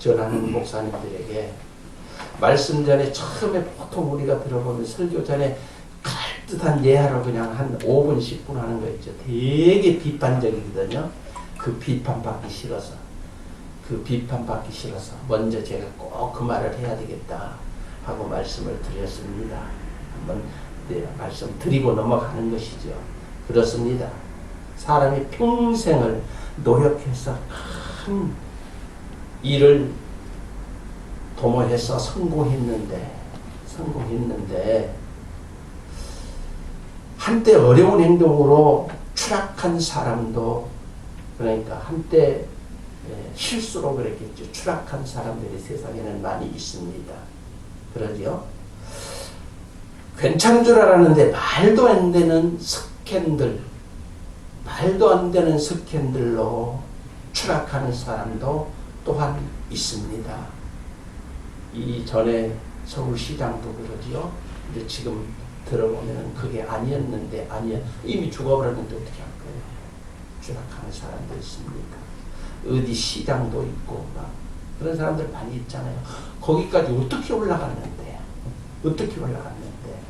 전하는 목사님들에게 말씀 전에 처음에 보통 우리가 들어보면 설교 전에 그럴듯한 예하로 그냥 한 5분 10분 하는 거 있죠. 되게 비판적이거든요. 그 비판받기 싫어서 그 비판받기 싫어서 먼저 제가 꼭 그 말을 해야 되겠다 하고 말씀을 드렸습니다. 한번 네, 말씀 드리고 넘어가는 것이죠. 그렇습니다. 사람이 평생을 노력해서 큰 일을 도모해서 성공했는데 성공했는데 한때 어려운 행동으로 추락한 사람도 그러니까 한때 예, 실수로 그랬겠죠. 추락한 사람들이 세상에는 많이 있습니다. 그러죠? 괜찮은 줄 알았는데 말도 안 되는 스캔들, 말도 안 되는 스캔들로 추락하는 사람도 또한 있습니다. 이 전에 서울시장도 그러지요. 근데 지금 들어보면 그게 아니었는데 아니야 이미 죽어버렸는데 어떻게 할 거예요? 추락하는 사람도 있습니다. 어디 시장도 있고 막 그런 사람들 많이 있잖아요. 거기까지 어떻게 올라갔는데? 어떻게 올라갔는데?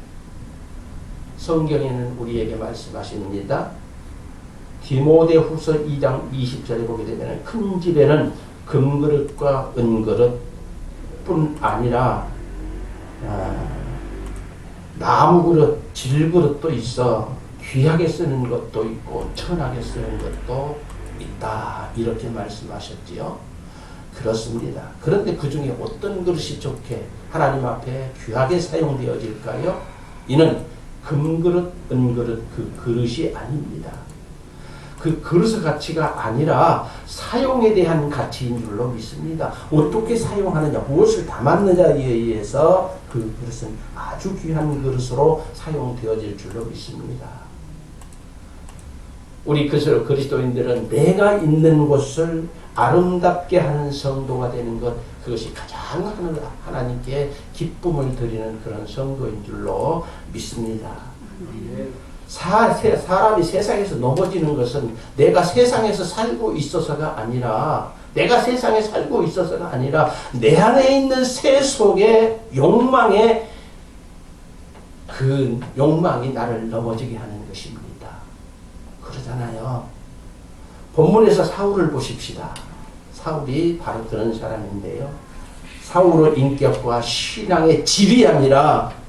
성경에는 우리에게 말씀하십니다. 디모데후서 2장 20절에 보게 되면 큰 집에는 금그릇과 은그릇뿐 아니라 아, 나무그릇, 질그릇도 있어 귀하게 쓰는 것도 있고 천하게 쓰는 것도 있다 이렇게 말씀하셨지요. 그렇습니다. 그런데 그 중에 어떤 그릇이 좋게 하나님 앞에 귀하게 사용되어질까요? 이는 금그릇, 은그릇 그 그릇이 아닙니다. 그 그릇의 가치가 아니라 사용에 대한 가치인 줄로 믿습니다. 어떻게 사용하느냐, 무엇을 담았느냐에 의해서 그 그릇은 아주 귀한 그릇으로 사용되어질 줄로 믿습니다. 우리 그리스도 그리스도인들은 내가 있는 곳을 아름답게 하는 성도가 되는 것 그것이 가장 하나님께 기쁨을 드리는 그런 성도인 줄로 믿습니다. 사, 세, 사람이 세상에서 넘어지는 것은 내가 세상에서 살고 있어서가 아니라 내가 세상에 살고 있어서가 아니라 내 안에 있는 새 속의 욕망의 그 욕망이 나를 넘어지게 하는 것입니다. 그러잖아요. 본문에서 사울을 보십시다. 사울이 바로 그런 사람인데요. 사울의 인격과 신앙의 질이 아니라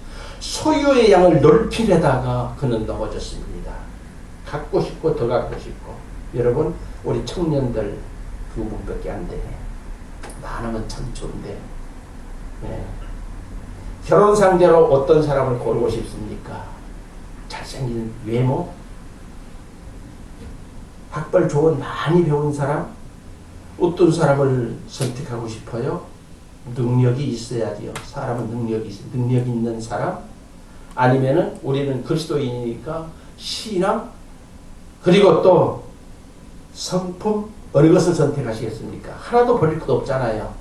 소유의 양을 넓히려다가 그는 넘어졌습니다. 갖고 싶고 더 갖고 싶고 여러분 우리 청년들 두 분밖에 안 되네. 많으면 참 좋은데 네. 결혼 상대로 어떤 사람을 고르고 싶습니까? 잘생긴 외모? 학벌 좋은 많이 배운 사람? 어떤 사람을 선택하고 싶어요? 능력이 있어야지요. 사람은 능력이 있어. 능력 있는 사람? 아니면은 우리는 그리스도인이니까 신앙? 그리고 또 성품? 어느 것을 선택하시겠습니까? 하나도 버릴 것 없잖아요.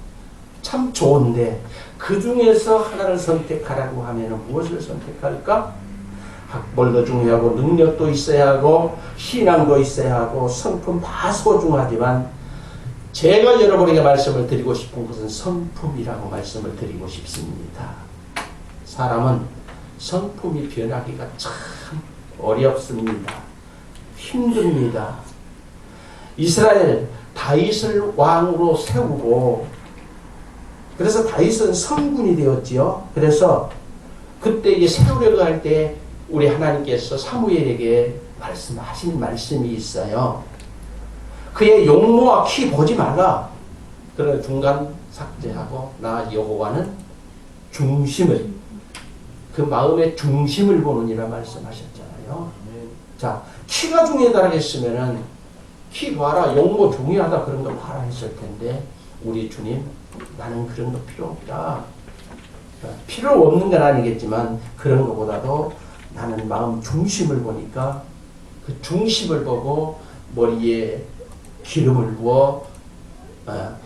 참 좋은데 그 중에서 하나를 선택하라고 하면 무엇을 선택할까? 학벌도 중요하고 능력도 있어야 하고 신앙도 있어야 하고 성품 다 소중하지만 제가 여러분에게 말씀을 드리고 싶은 것은 성품이라고 말씀을 드리고 싶습니다. 사람은 성품이 변하기가 참 어렵습니다. 힘듭니다. 이스라엘 다윗을 왕으로 세우고 그래서 다윗은 성군이 되었지요. 그래서 그때 이제 세우려고 할 때 우리 하나님께서 사무엘에게 말씀하신 말씀이 있어요. 그의 용모와 키 보지 말라. 그래 중간 삭제하고 나 여호와는 중심을 그 마음의 중심을 보느니라 말씀하셨잖아요. 자 키가 중요하다겠으면은 키 봐라 용모 중요하다 그런 거 봐라 했을 텐데 우리 주님 나는 그런 거 필요 없다. 필요 없는 건 아니겠지만 그런 것보다도 나는 마음 중심을 보니까 그 중심을 보고 머리에 기름을 부어 어,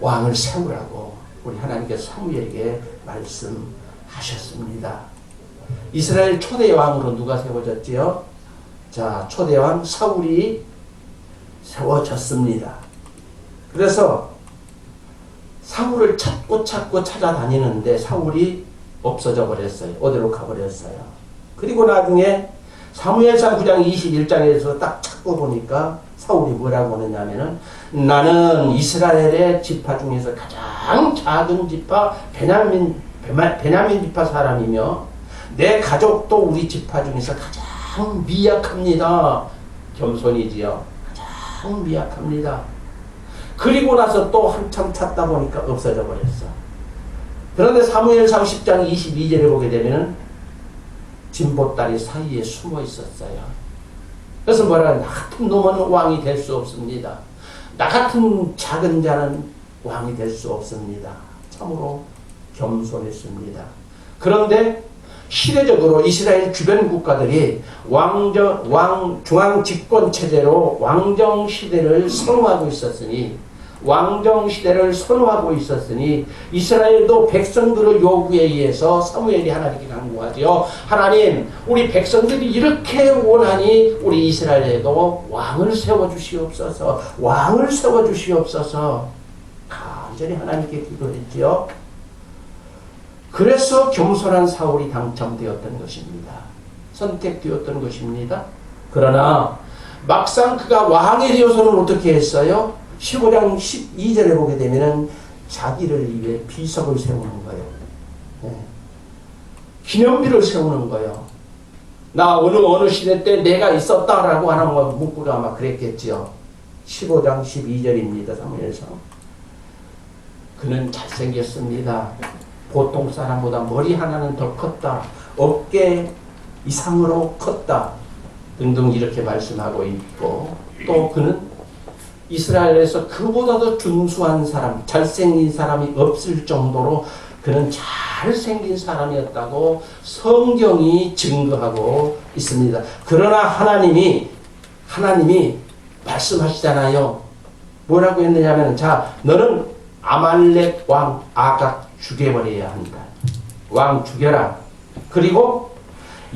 왕을 세우라고 우리 하나님께서 사무엘에게 말씀 하셨습니다. 이스라엘 초대 왕으로 누가 세워졌지요? 자, 초대 왕 사울이 세워졌습니다. 그래서 사울을 찾고 찾고 찾아다니는데 사울이 없어져 버렸어요. 어디로 가버렸어요. 그리고 나중에 사무엘상 9장 21장에서 딱 찾고 보니까 사울이 뭐라고 하느냐면은 나는 이스라엘의 지파 중에서 가장 작은 지파 베냐민 베냐민 지파 사람이며 내 가족도 우리 지파 중에서 가장 미약합니다. 겸손이지요. 가장 미약합니다. 그리고 나서 또 한참 찾다 보니까 없어져 버렸어. 그런데 사무엘상 10장 22절에 보게 되면은 진보다리 사이에 숨어 있었어요. 그래서 뭐라 나 같은 놈은 왕이 될 수 없습니다. 나 같은 작은 자는 왕이 될 수 없습니다. 참으로 겸손했습니다. 그런데 시대적으로 이스라엘 주변 국가들이 왕정 왕 중앙 집권 체제로 왕정 시대를 선호하고 있었으니 왕정 시대를 선호하고 있었으니 이스라엘도 백성들의 요구에 의해서 사무엘이 하나님께 간구하지요. 하나님, 우리 백성들이 이렇게 원하니 우리 이스라엘에도 왕을 세워 주시옵소서. 왕을 세워 주시옵소서. 간절히 하나님께 기도했지요. 그래서 겸손한 사울이 당첨되었던 것입니다. 선택되었던 것입니다. 그러나 막상 그가 왕이 되어서는 어떻게 했어요? 15장 12절에 보게 되면은 자기를 위해 비석을 세우는 거예요. 네. 기념비를 세우는 거예요. 나 어느 어느 시대 때 내가 있었다라고 하는 거 문구가 아마 그랬겠지요. 15장 12절입니다. 사무엘서. 그는 잘생겼습니다. 보통 사람보다 머리 하나는 더 컸다. 어깨 이상으로 컸다. 등등 이렇게 말씀하고 있고 또 그는 이스라엘에서 그보다도 준수한 사람, 잘생긴 사람이 없을 정도로 그는 잘생긴 사람이었다고 성경이 증거하고 있습니다. 그러나 하나님이 하나님이 말씀하시잖아요. 뭐라고 했느냐면 자 너는 아말렉 왕 아각 죽여버려야 한다. 왕 죽여라. 그리고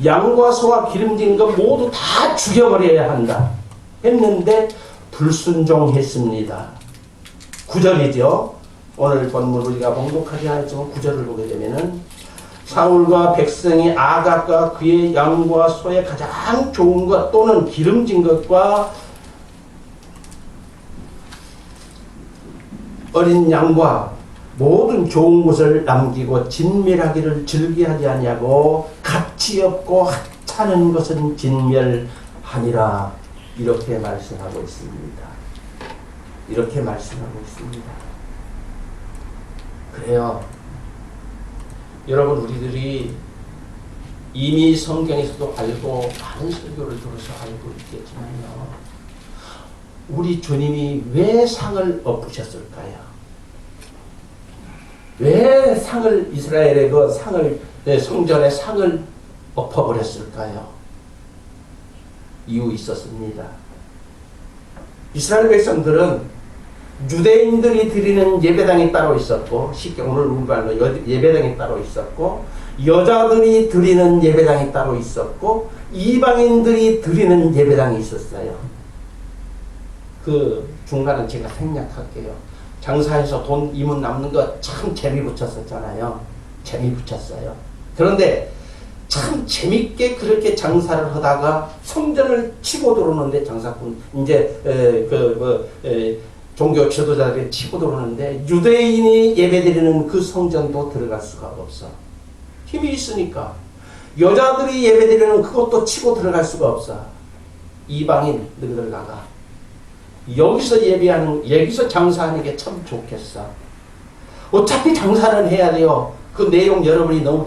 양과 소와 기름진 것 모두 다 죽여버려야 한다. 했는데 불순종했습니다. 구절이죠. 오늘 본문 우리가 번복하지 않았지만 구절을 보게 되면은 사울과 백성이 아각과 그의 양과 소의 가장 좋은 것 또는 기름진 것과 어린 양과 모든 좋은 것을 남기고 진멸하기를 즐기하지 아니하고 가치 없고 하찮은 것은 진멸하니라 이렇게 말씀하고 있습니다. 이렇게 말씀하고 있습니다. 그래요. 여러분 우리들이 이미 성경에서도 알고 많은 설교를 들어서 알고 있겠지만요. 우리 주님이 왜 상을 엎으셨을까요? 왜 상을 이스라엘의 그 상을 네, 성전의 상을 엎어버렸을까요? 이유 있었습니다. 이스라엘 백성들은 유대인들이 드리는 예배당이 따로 있었고 쉽게 오늘 우리 말로 여- 예배당이 따로 있었고 여자들이 드리는 예배당이 따로 있었고 이방인들이 드리는 예배당이 있었어요. 그 중간은 제가 생략할게요. 장사해서 돈 이문 남는 거 참 재미 붙였었잖아요. 재미 붙였어요. 그런데 참 재밌게 그렇게 장사를 하다가 성전을 치고 들어오는데 장사꾼 이제 그뭐 종교 지도자들이 치고 들어오는데 유대인이 예배드리는 그 성전도 들어갈 수가 없어. 힘이 있으니까 여자들이 예배드리는 그것도 치고 들어갈 수가 없어. 이방인 너희들 나가. 여기서 예배하는 여기서 장사하는 게 참 좋겠어. 어차피 장사는 해야 돼요. 그 내용 여러분이 너무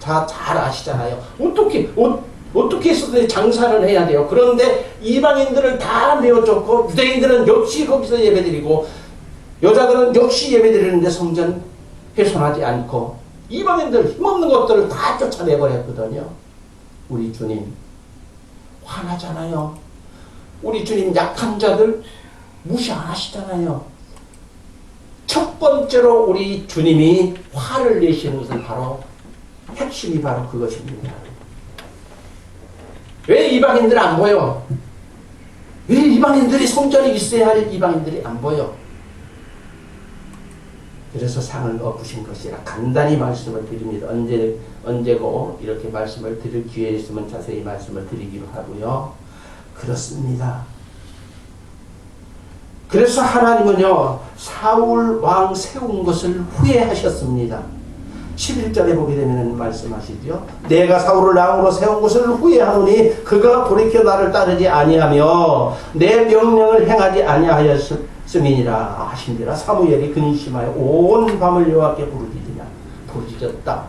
다잘 아시잖아요. 어떻게 어, 어떻게 해서든 장사를 해야 돼요. 그런데 이방인들은 다 내어줬고 유대인들은 역시 거기서 예배드리고 여자들은 역시 예배드리는데 성전 훼손하지 않고 이방인들 힘없는 것들을 다 쫓아내버렸거든요. 우리 주님 화나잖아요. 우리 주님 약한 자들 무시 안 하시잖아요. 첫 번째로 우리 주님이 화를 내시는 것은 바로 핵심이 바로 그것입니다. 왜 이방인들 안 보여? 왜 이방인들이 성전이 있어야 할 이방인들이 안 보여? 그래서 상을 엎으신 것이라 간단히 말씀을 드립니다. 언제 언제고 이렇게 말씀을 드릴 기회 있으면 자세히 말씀을 드리기로 하고요. 그렇습니다. 그래서 하나님은요 사울 왕 세운 것을 후회하셨습니다. 11절에 보게 되면 말씀하시죠. 내가 사울을 왕으로 세운 것을 후회하노니 그가 돌이켜 나를 따르지 아니하며 내 명령을 행하지 아니하였음이니라 하신지라 사무엘이 근심하여 온 밤을 여호와께 부르짖으냐 부르짖었다.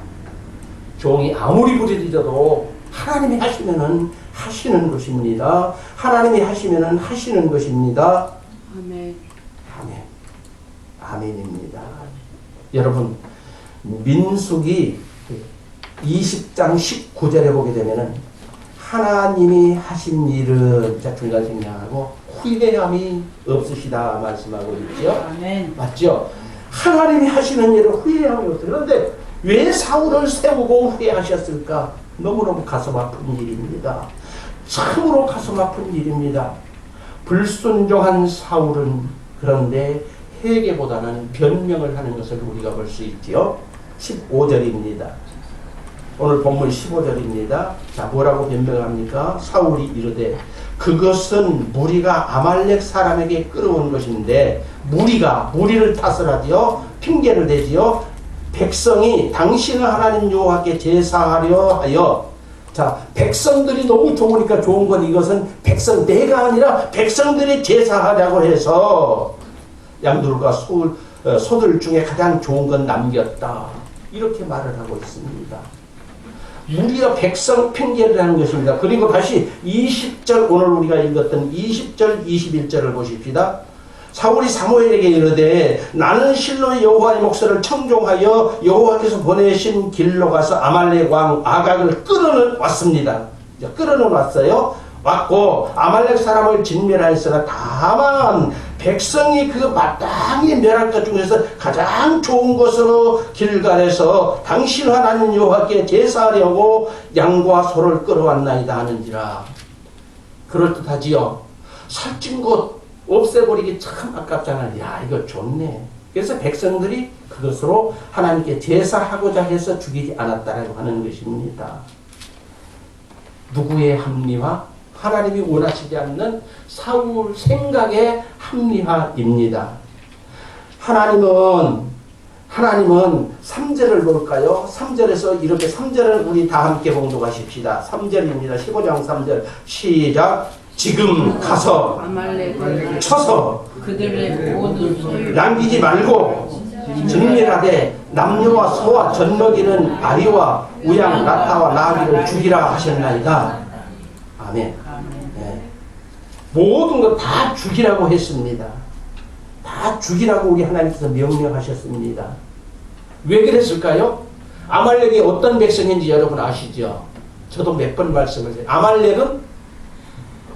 종이 아무리 부르짖어도 하나님이 하시면은 하시는 것입니다. 하나님이 하시면은 하시는 것입니다. 아멘. 아멘. 아멘입니다. 여러분, 민숙이 20장 19절에 보게 되면은 하나님이 하신 일은 자 중간 생략하고 후회함이 없으시다 말씀하고 있죠. 아멘. 맞죠? 하나님이 하시는 일은 후회함이 없어요. 그런데 왜 사울을 세우고 후회하셨을까? 너무너무 가슴 아픈 일입니다. 참으로 가슴 아픈 일입니다. 불순종한 사울은 그런데 회개보다는 변명을 하는 것을 우리가 볼 수 있지요. 15절입니다. 오늘 본문 15절입니다. 자, 뭐라고 변명합니까? 사울이 이르되 그것은 무리가 아말렉 사람에게 끌어온 것인데 무리가 무리를 탓을 하지요. 핑계를 대지요. 백성이 당신의 하나님 여호와께 제사하려 하여 자, 백성들이 너무 좋으니까 좋은 건 이것은 백성 내가 아니라 백성들이 제사하려고 해서 양들과 소, 어, 소들 중에 가장 좋은 건 남겼다. 이렇게 말을 하고 있습니다. 무리가 백성 핑계를 하는 것입니다. 그리고 다시 20절 오늘 우리가 읽었던 20절 21절을 보십시다. 사울이 사무엘에게 이르되 나는 실로 여호와의 목소리를 청종하여 여호와께서 보내신 길로 가서 아말렉 왕 아각을 끌어왔습니다. 이제 끌어왔어요. 왔고 아말렉 사람을 진멸하였으나 다만 백성이 그 마땅히 멸할 것 중에서 가장 좋은 것으로 길갈에서 당신 하나님 여호와께 제사하려고 양과 소를 끌어왔나이다 하는지라 그럴듯하지요. 살찐 것 없애버리기 참 아깝잖아요. 야 이거 좋네. 그래서 백성들이 그것으로 하나님께 제사하고자 해서 죽이지 않았다라고 하는 것입니다. 누구의 합리화? 하나님이 원하시지 않는 사울 생각의 합리화입니다. 하나님은 하나님은 3절을 볼까요? 3절에서 이렇게 3절을 우리 다 함께 봉독하십시다. 3절입니다. 15장 3절 시작 지금 가서 쳐서 그들의 모든 소유 남기지 말고 정밀하되 남녀와 소와 젖먹이는 아리와 우양 나타와 나귀를 죽이라 하셨나이다. 아멘. 아멘. 네. 모든 것 다 죽이라고 했습니다. 다 죽이라고 우리 하나님께서 명령하셨습니다. 왜 그랬을까요? 아말렉이 어떤 백성인지 여러분 아시죠? 저도 몇 번 말씀을 드려요. 아말렉은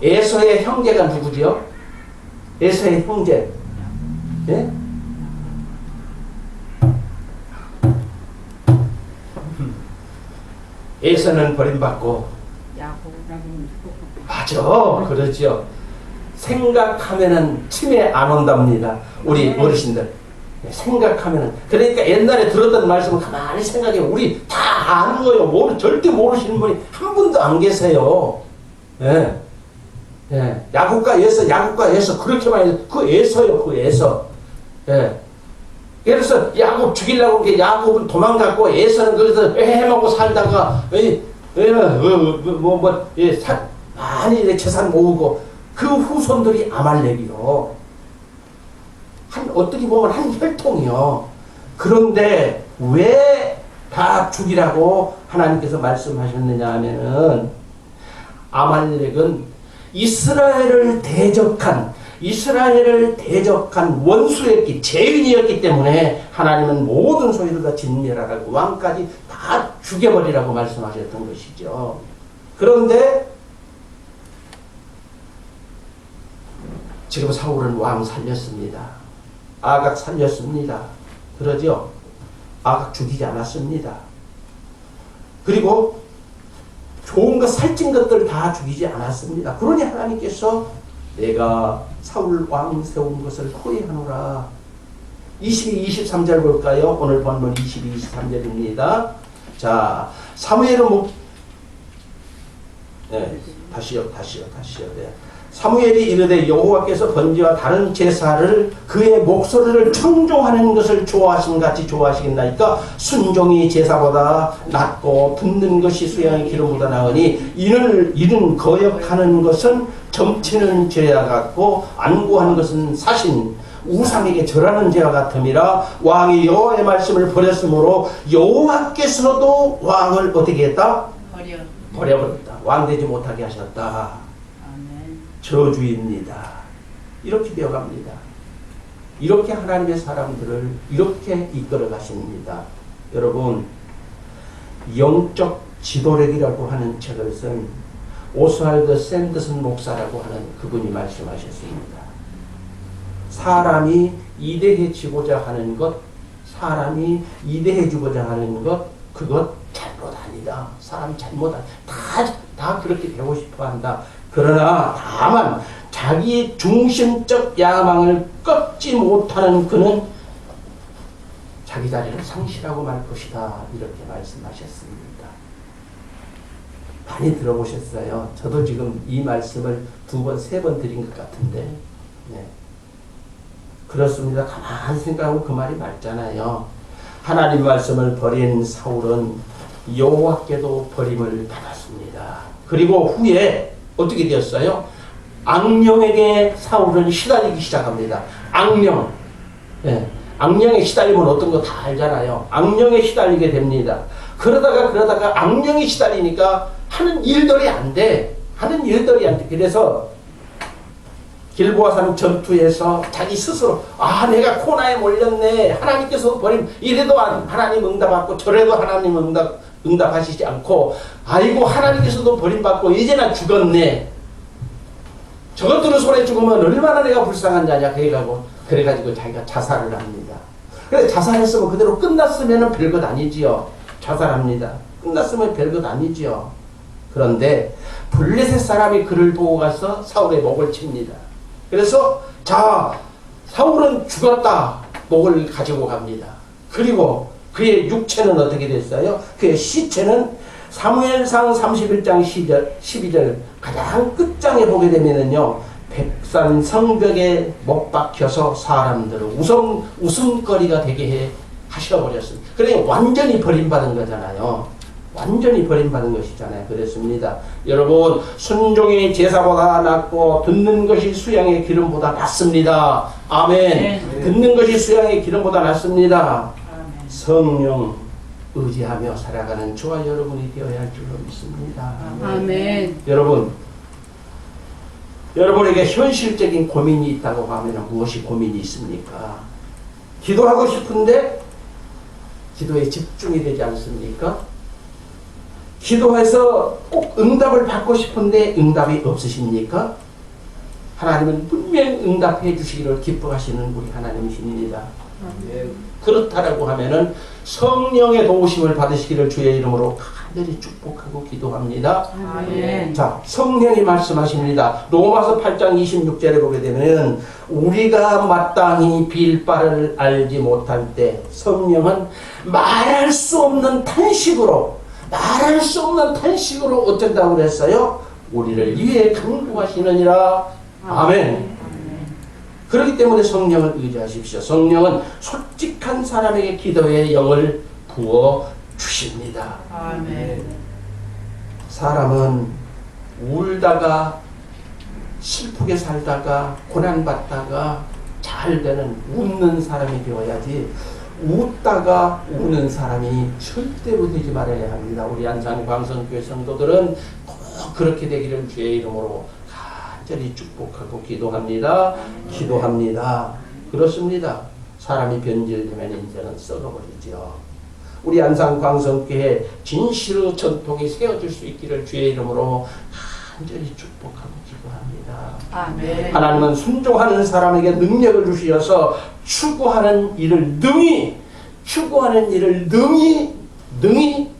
에서의 형제가 누구죠? 에서의 형제. 예? 에서는 버림받고 맞아 그러죠 생각하면은 치매 안 온답니다 우리 어르신들 생각하면은 그러니까 옛날에 들었던 말씀을 가만히 생각해 우리 다 아는 거예요 모르 절대 모르시는 분이 한 분도 안 계세요 예. 예. 야곱과 에서 야곱과 에서 그렇게 많이 그 에서요 그 에서 예. 그래서 야곱 죽이려고 이렇게 야곱은 도망갔고 에서는 거기서 헤매고 살다가 에이, 에, 어, 뭐, 뭐, 예, 사, 많이 이제 재산 모으고 그 후손들이 아말렉이요. 한 어떻게 보면 한 혈통이요. 그런데 왜 다 죽이라고 하나님께서 말씀하셨느냐 하면은 아말렉은 이스라엘을 대적한 이스라엘을 대적한 원수였기 죄인이었기 때문에 하나님은 모든 소유를 다 진멸하라고 왕까지 다 죽여버리라고 말씀하셨던 것이죠. 그런데 지금 사울은 왕 살렸습니다. 아각 살렸습니다. 그러죠? 아각 죽이지 않았습니다. 그리고 좋은 것, 살찐 것들 다 죽이지 않았습니다. 그러니 하나님께서 내가 사울 왕 세운 것을 후회하노라. 22, 23절 볼까요? 오늘 본문 22, 23절입니다. 자, 사무엘은 목 네, 다시요, 다시요, 다시요. 네. 사무엘이 이르되 여호와께서 번제와 다른 제사를 그의 목소리를 청종하는 것을 좋아하신 같이 좋아하시겠나이까 순종이 제사보다 낫고 듣는 것이 수양의 기름보다 나으니 이를 이른 거역하는 것은 점치는 죄와 같고 안구하는 것은 사신 우상에게 절하는 죄와 같음이라 왕이 여호와의 말씀을 버렸으므로 여호와께서도 왕을 어떻게 했다? 버려. 버려버렸다. 왕 되지 못하게 하셨다. 저주입니다. 이렇게 되어갑니다. 이렇게 하나님의 사람들을 이렇게 이끌어 가십니다. 여러분, 영적 지도력이라고 하는 책을 쓴 오스왈드 샌더슨 목사라고 하는 그분이 말씀하셨습니다. 사람이 이대해 지고자 하는 것, 사람이 이대해지고자 하는 것, 그것 잘못 아니다. 사람 잘못 아니다. 다, 다 그렇게 되고 싶어 한다. 그러나 다만 자기의 중심적 야망을 꺾지 못하는 그는 자기 자리를 상실하고 말 것이다. 이렇게 말씀하셨습니다. 많이 들어보셨어요. 저도 지금 이 말씀을 두 번, 세 번 드린 것 같은데, 네. 그렇습니다. 가만히 생각하고 그 말이 맞잖아요. 하나님 말씀을 버린 사울은 여호와께도 버림을 받았습니다. 그리고 후에 어떻게 되었어요? 악령에게 사울은 시달리기 시작합니다. 악령. 예. 악령에 시달리면 어떤 거 다 알잖아요. 악령에 시달리게 됩니다. 그러다가 그러다가 악령이 시달리니까 하는 일들이 안 돼. 하는 일들이 안 돼. 그래서 길보아산 전투에서 자기 스스로 아 내가 코나에 몰렸네 하나님께서 버림 이래도 안- 하나님 응답받고 저래도 하나님 응답 응답하시지 않고 아이고 하나님께서도 버림받고 이제 나 죽었네. 저것 들은 손에 죽으면 얼마나 내가 불쌍한 자냐 그래가고 그래가지고 자기가 자살을 합니다. 그래 자살했으면 그대로 끝났으면 별것 아니지요. 자살합니다. 끝났으면 별것 아니지요. 그런데 블레셋 사람이 그를 보고 가서 사울의 목을 칩니다. 그래서 자 사울은 죽었다. 목을 가지고 갑니다. 그리고 그의 육체는 어떻게 됐어요? 그의 시체는 사무엘상 31장 12절, 12절 가장 끝장에 보게 되면은요 백산 성벽에 못 박혀서 사람들을 웃음 웃음거리가 되게 해 하셔버렸습니다. 그러니 완전히 버림받은 거잖아요. 완전히 버림받은 것이잖아요. 그랬습니다. 여러분, 순종이 제사보다 낫고 듣는 것이 수양의 기름보다 낫습니다. 아멘. 네. 듣는 것이 수양의 기름보다 낫습니다. 성령 의지하며 살아가는 저와 여러분이 되어야 할 줄로 믿습니다. 아멘. 여러분, 여러분에게 현실적인 고민이 있다고 하면 무엇이 고민이 있습니까? 기도하고 싶은데 기도에 집중이 되지 않습니까? 기도해서 꼭 응답을 받고 싶은데 응답이 없으십니까? 하나님은 분명 응답해 주시기를 기뻐하시는 우리 하나님이십니다. 그렇다라고 하면은 성령의 도우심을 받으시기를 주의 이름으로 간절히 축복하고 기도합니다. 아멘. 자, 성령이 말씀하십니다. 로마서 8장 26절에 보게 되면 우리가 마땅히 빌 바를 알지 못할 때 성령은 말할 수 없는 탄식으로 말할 수 없는 탄식으로 어쩐다고 그랬어요? 우리를 위해 간구하시느니라. 아멘. 그렇기 때문에 성령을 의지하십시오. 성령은 솔직한 사람에게 기도의 영을 부어 주십니다. 아멘. 사람은 울다가 슬프게 살다가 고난받다가 잘 되는 웃는 사람이 되어야지 웃다가 우는 사람이 절대로 되지 말아야 합니다. 우리 안산 광성교회 성도들은 꼭 그렇게 되기를 주의 이름으로 간절히 축복하고 기도합니다. 기도합니다. 그렇습니다. 사람이 변질되면 이제는 썩어버리죠. 우리 안산 광성교회 진실의 전통이 세워질 수 있기를 주의 이름으로 간절히 축복하고 기도합니다. 아멘. 하나님은 순종하는 사람에게 능력을 주시어서 추구하는 일을 능히 추구하는 일을 능히 능히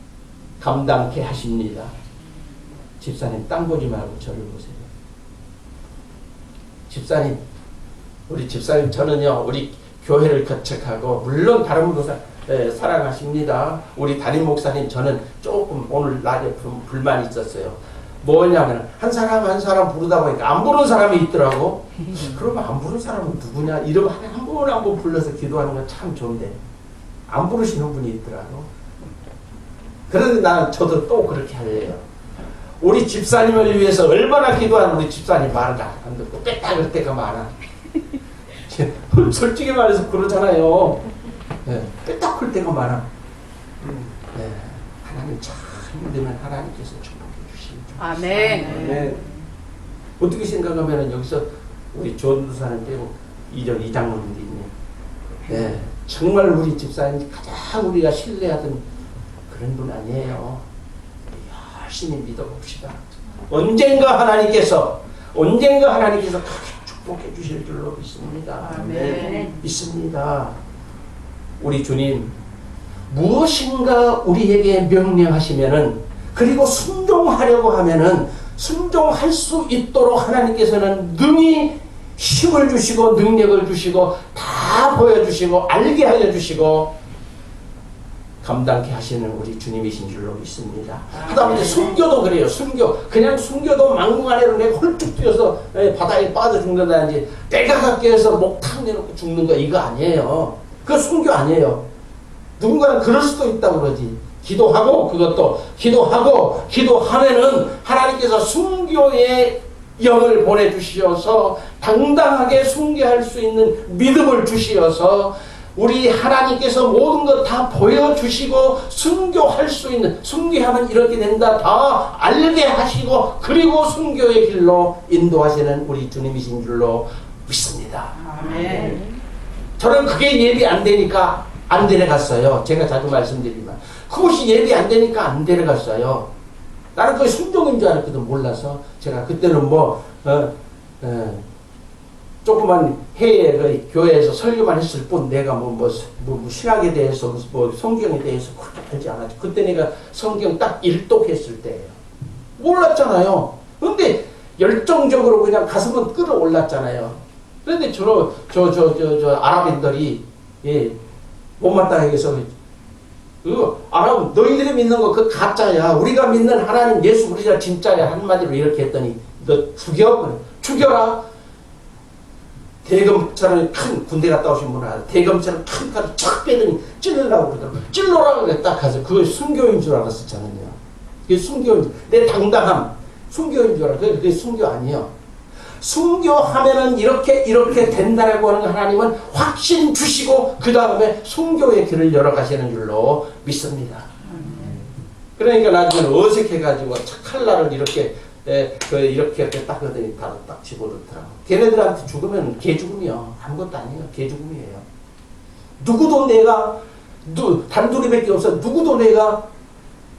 감당케 하십니다. 집사님 땅 보지 말고 저를 보세요. 집사님 우리 집사님 저는요 우리 교회를 거척하고 물론 다른 분도 사, 에, 사랑하십니다. 우리 담임 목사님 저는 조금 오늘 낮에 불, 불만이 있었어요. 뭐냐면 한 사람 한 사람 부르다 보니까 안 부르는 사람이 있더라고. 그러면 안 부르는 사람은 누구냐? 이러면 한분 한분 불러서 기도하는 건 참 좋은데 안 부르시는 분이 있더라고. 그런데 나는 저도 또 그렇게 할래요. 우리 집사님을 위해서 얼마나 기도하는 우리 집사님 말을 안 듣고 뺏다을 때가 많아. 솔직히 말해서 그러잖아요. 네, 뺏다을 때가 많아. 네, 하나님 참 힘들면 하나님께서 축복해 주시죠. 아멘. 네. 어떻게 생각하면 여기서 우리 전도사는 빼고 이전 이장로님도 있네. 네, 정말 우리 집사님 가장 우리가 신뢰하던 그런 분 아니에요. 열심히 믿어봅시다. 언젠가 하나님께서 언젠가 하나님께서 크게 축복해 주실 줄로 믿습니다. 아멘. 믿습니다. 우리 주님 무엇인가 우리에게 명령하시면은 그리고 순종하려고 하면은 순종할 수 있도록 하나님께서는 능히 힘을 주시고 능력을 주시고 다 보여주시고 알게 하여 주시고 감당케 하시는 우리 주님이신 줄로 믿습니다. 하다못해 순교도 그래요. 순교 그냥 순교도 망궁 안에로 내가 홀쭉 뛰어서 에, 바다에 빠져 죽는다든지 때가 갖게 해서 목탁 내놓고 죽는 거 이거 아니에요. 그거 순교 아니에요. 누군가는 그럴 수도 있다고 그러지. 기도하고 그것도 기도하고 기도하면은 하나님께서 순교의 영을 보내주시어서 당당하게 순교할 수 있는 믿음을 주시어서 우리 하나님께서 모든 것 다 보여주시고 순교할 수 있는 순교하면 이렇게 된다 다 알게 하시고 그리고 순교의 길로 인도하시는 우리 주님이신 줄로 믿습니다. 아멘. 저는 그게 예비 안 되니까 안 데려갔어요. 제가 자주 말씀드리지만 그것이 예비 안 되니까 안 데려갔어요. 나는 그게 순종인 줄 알았거든 몰라서 제가 그때는 뭐 어, 어, 조그만 해외 그 교회에서 설교만 했을 뿐 내가 뭐, 뭐, 뭐, 뭐 신학에 대해서 뭐 성경에 대해서 알지 않았지. 그때 내가 성경 딱 일독했을 때예요. 몰랐잖아요. 근데 열정적으로 그냥 가슴은 끌어올랐잖아요. 그런데 저러 저저 저 저 아랍인들이 예 못마땅하게서 그 아랍 너희들이 믿는 거 그 가짜야. 우리가 믿는 하나님 예수 우리가 진짜야 한마디로 이렇게 했더니 너 죽여 죽여라. 대검처럼 큰 군대 갔다 오신 분 알아. 대검처럼 큰 칼을 척 빼더니 찔러라고 그러더라고. 찔러라고 그래 딱 가서 그거 순교인 줄 알았었잖아요. 그게 순교인 줄. 내 당당함 순교인 줄 알아. 그게, 그게 순교 아니에요. 순교하면은 이렇게 이렇게 된다라고 하는 하나님은 확신 주시고 그 다음에 순교의 길을 열어가시는 줄로 믿습니다. 그러니까 나중에 어색해가지고 칼날을 이렇게 에, 그 이렇게 이렇게 딱 하더니 바로 딱 집어넣더라고. 걔네들한테 죽으면 개 죽음이요. 아무것도 아니에요. 개 죽음이에요. 누구도 내가 누, 단둘이밖에 없어. 누구도 내가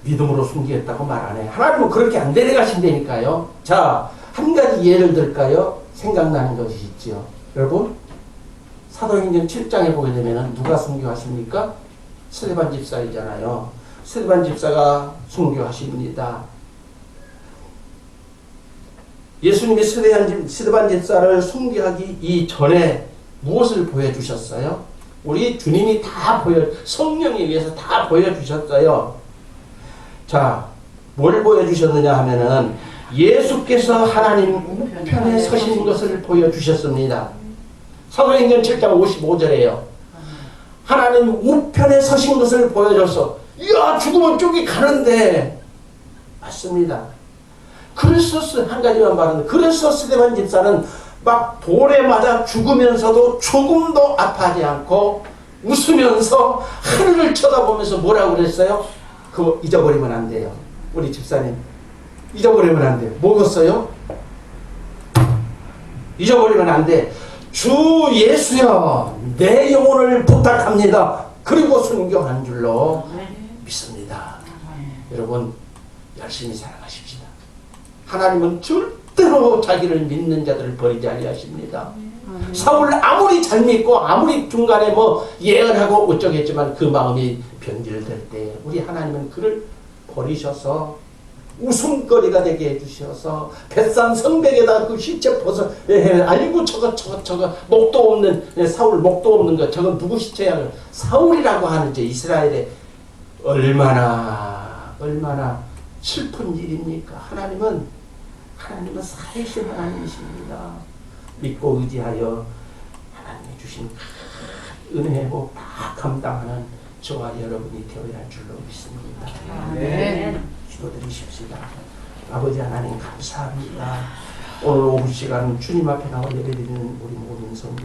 믿음으로 숨기겠다고 말 안 해. 하나님은 그렇게 안 데려가신다니까요. 자, 한 가지 예를 들까요? 생각나는 것이 있지요. 여러분, 사도행전 7장에 보게 되면 누가 순교하십니까? 스테반 집사이잖아요. 스테반 집사가 순교하십니다. 예수님이 스테반 집사를 순교하기 이전에 무엇을 보여주셨어요? 우리 주님이 다 보여, 성령에 의해서 다 보여주셨어요. 자, 뭘 보여주셨느냐 하면은 예수께서 하나님 우편에 서신 것을 보여주셨습니다. 사도행전 7장 55절에요. 하나님 우편에 서신 것을 보여줘서 이야 죽으면 쪽이 가는데 맞습니다. 스- 한 가지만 말하는데 그래서 스데반 집사는 막 돌에 맞아 죽으면서도 조금도 아파하지 않고 웃으면서 하늘을 쳐다보면서 뭐라고 그랬어요? 그거 잊어버리면 안 돼요. 우리 집사님 잊어버리면 안 돼요. 먹었어요? 잊어버리면 안 돼. 주 예수여 내 영혼을 부탁합니다. 그리고 순교 한 줄로 믿습니다. 여러분 열심히 살아가십시다. 하나님은 절대로 자기를 믿는 자들을 버리지 아니하십니다. 사울 아무리 잘 믿고 아무리 중간에 뭐 예언하고 어쩌겠지만 그 마음이 변질될 때 우리 하나님은 그를 버리셔서 웃음거리가 되게 해주셔서 뱃산 성벽에다 그 시체 벗어 예, 아이고 저거 저거 저거 목도 없는 예, 사울 목도 없는 거 저건 누구 시체야? 사울이라고 하는 저 이스라엘의 얼마나 얼마나 슬픈 일입니까? 하나님은 하나님은 살아계신 하나님이십니다 믿고 의지하여 하나님이 주신 은혜 복다 감당하는 저와 여러분이 되어야 할 줄로 믿습니다. 아멘. 기도드리십시다. 아버지 하나님 감사합니다. 오늘 오후 시간 주님 앞에 나와 예배드리는 우리 모든 성도